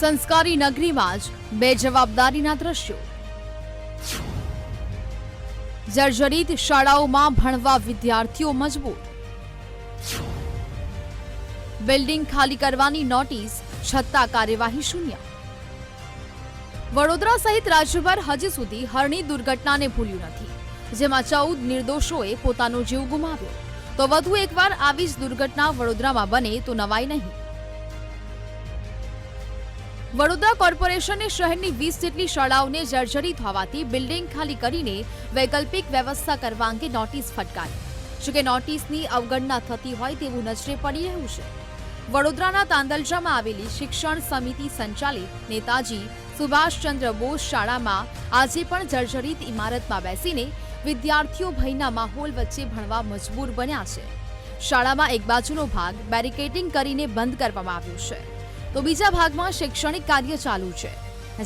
સંસ્કારી નગરીમાં જ બે જવાબદારીના દ્રશ્યો. જર્જરિત શાળાઓમાં ભણવા વિદ્યાર્થીઓ મજબૂર બિલ્ડિંગ ખાલી કરવાની નોટિસ, છતાં કાર્યવાહી શૂન્ય. વડોદરા સહિત રાજ્યભર હજી સુધી હરણી દુર્ઘટનાને ભૂલ્યું નથી, જેમાં ચૌદ નિર્દોષોએ પોતાનો જીવ ગુમાવ્યો. તો વધુ એકવાર આવી જ દુર્ઘટના વડોદરામાં બને તો નવાઈ નહીં. વડોદરા કોર્પોરેશને શહેરની વીસ જેટલી શાળાઓને જર્જરિત હોવાથી બિલ્ડિંગ ખાલી કરીને વૈકલ્પિક વ્યવસ્થા કરવા અંગે નોટિસ ફટકારી. જોકે નોટિસની અવગણના થતી હોય તેવું નજરે પડી રહ્યું છે. વડોદરાના તાંદલજામાં આવેલી શિક્ષણ સમિતિ સંચાલિત નેતાજી સુભાષચંદ્ર બોઝ શાળામાં આજે પણ જર્જરિત ઇમારતમાં બેસીને વિદ્યાર્થીઓ ભયના માહોલ વચ્ચે ભણવા મજબૂર બન્યા છે. શાળામાં એક બાજુનો ભાગ બેરિકેડિંગ કરીને બંધ કરવામાં આવ્યો છે. તો બીજા ભાગમાં શૈક્ષણિક કાર્ય ચાલુ છે,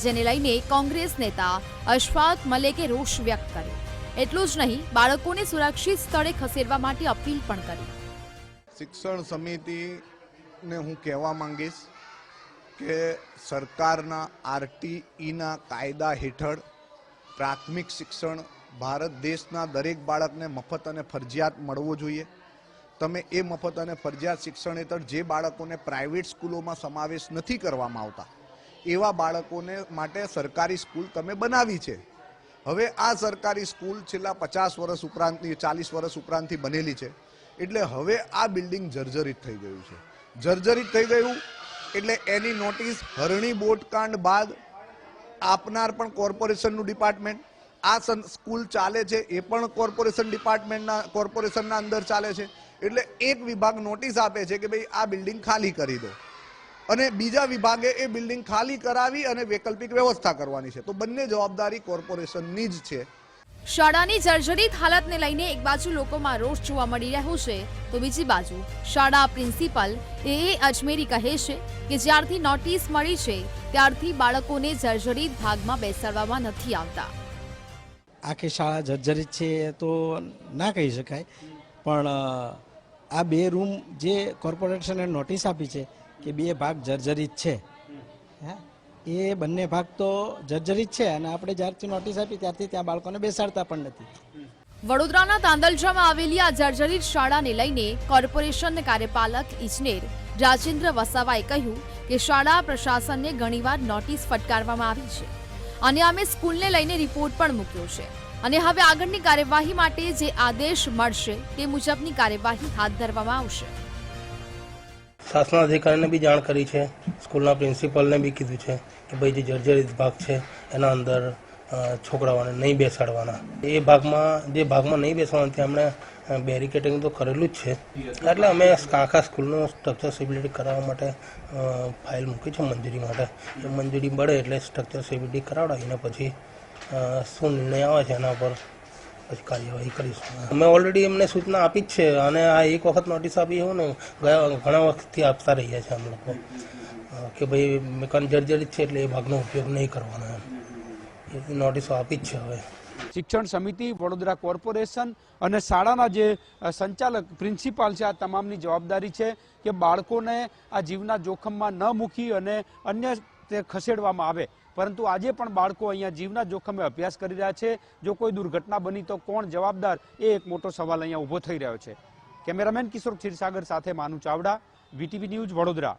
જેને લઈને કોંગ્રેસ નેતા અશફાક મલેકે રોષ વ્યક્ત કર્યો. એટલું જ નહીં, બાળકોને સુરક્ષિત સ્થળે ખસેડવા માટે અપીલ પણ કરી. શિક્ષણ સમિતિને હું કહેવા માંગીશ કે સરકારના આરટીઈના કાયદા હેઠળ પ્રાથમિક શિક્ષણ ભારત દેશના દરેક બાળકને મફત અને ફરજિયાત મળવું જોઈએ. તમે એ મફત અને ફરજિયાત શિક્ષણ હેઠળ જે બાળકોને પ્રાઇવેટ સ્કૂલોમાં સમાવેશ નથી કરવામાં આવતા, એવા બાળકોને માટે સરકારી સ્કૂલ તમે બનાવી છે. હવે આ સરકારી સ્કૂલ છેલ્લા પચાસ વર્ષ ઉપરાંતની, ચાલીસ વર્ષ ઉપરાંતથી બનેલી છે. એટલે હવે આ બિલ્ડિંગ જર્જરિત થઈ ગયું છે. જર્જરિત થઈ ગયું એટલે એની નોટિસ હરણી બોટકાંડ બાદ આપનાર પણ કોર્પોરેશનનું ડિપાર્ટમેન્ટ આ સ્કૂલ ચાલે છે, એ પણ કોર્પોરેશન ડિપાર્ટમેન્ટના, કોર્પોરેશનના અંદર ચાલે છે. એટલે એક વિભાગ નોટિસ આપે છે કે ભાઈ આ બિલ્ડિંગ ખાલી કરી દો. અને બીજા વિભાગે એ બિલ્ડિંગ ખાલી કરાવી અને વૈકલ્પિક વ્યવસ્થા કરવાની છે. તો બંને જવાબદારી કોર્પોરેશનની જ છે. શાળાની જર્જરિત હાલતને લઈને એક બાજુ લોકોમાં રોષ જોવા મળી રહ્યો છે, તો બીજી બાજુ શાળા પ્રિન્સિપાલ એ અજમેરી કહે છે કે જ્યારથી નોટિસ મળી છે, ત્યારથી બાળકોને જર્જરિત ભાગમાં બેસાડવામાં નથી આવતા. આખી શાળા જર્જરિત છે તો ના કહી શકાય. પણ આ બે રૂમ જે કોર્પોરેશને નોટિસ આપી છે કે બે ભાગ જર્જરિત છે. હા? એ બંને ભાગ તો જર્જરિત છે અને આપણે જ્યારથી નોટિસ આપી ત્યારથી ત્યાં બાળકોને બેસાડતા પણ નથી. વડોદરાના તાંદલજામાં આવેલી આ જર્જરિત શાળાને લઈને કોર્પોરેશન કાર્યપાલક ઇજનેર રાજેન્દ્ર વસાવાએ કહ્યું કે શાળા પ્રશાસનને ઘણીવાર નોટિસ ફટકારવામાં આવી છે. અને અમે સ્કૂલને લઈને રિપોર્ટ પણ મૂક્યો છે. અને હવે આગળની કાર્યવાહી માટે જે આદેશ મળશે તે મુજબની કાર્યવાહી હાથ ધરવામાં આવશે. શાસનાધિકારીને બી જાણ કરી છે. સ્કૂલના પ્રિન્સિપલને બી કીધું છે કે ભાઈ જે જર્જરિત ભાગ છે, એના અંદર છોકરાઓને નહીં બેસાડવાના. એ ભાગમાં, જે ભાગમાં નહીં બેસવાના ત્યાં એમણે બેરિકેટિંગ તો કરેલું જ છે. એટલે અમે આખા સ્કૂલનું સ્ટ્રક્ચર સિબિલિટી કરાવવા માટે ફાઇલ મૂકી છે મંજૂરી માટે. એ મંજૂરી મળે એટલે સ્ટ્રક્ચર સિબિલિટી કરાવડાવીને પછી શું નિર્ણય આવે છે એના પર પછી કાર્યવાહી કરીશું. અમે ઓલરેડી એમને સૂચના આપી જ છે અને આ એક વખત નોટિસ આપી હોય ને ગયા ઘણા વખતથી આપતા રહ્યા છે અમે લોકો. કે ભાઈ મેકાન જર્જરિત છે એટલે એ ભાગનો ઉપયોગ નહીં કરવાનો એમ. નોટિસો આપી જ છે હવે. શિક્ષણ સમિતિ, વડોદરા કોર્પોરેશન અને શાળાના જે સંચાલક, પ્રિન્સિપાલ છે, આ તમામની જવાબદારી છે કે બાળકોને આ જીવના જોખમમાં ન મૂકી અને અન્ય તે ખસેડવામાં આવે. પરંતુ આજે પણ બાળકો અહીંયા જીવના જોખમે અભ્યાસ કરી રહ્યા છે. જો કોઈ દુર્ઘટના બની તો કોણ જવાબદાર? એ એક મોટો સવાલ અહીંયા ઊભો થઈ રહ્યો છે. કેમેરામેન કિશોર ક્ષીરસાગર સાથે માનુ ચાવડા, વીટીવી ન્યૂઝ, વડોદરા.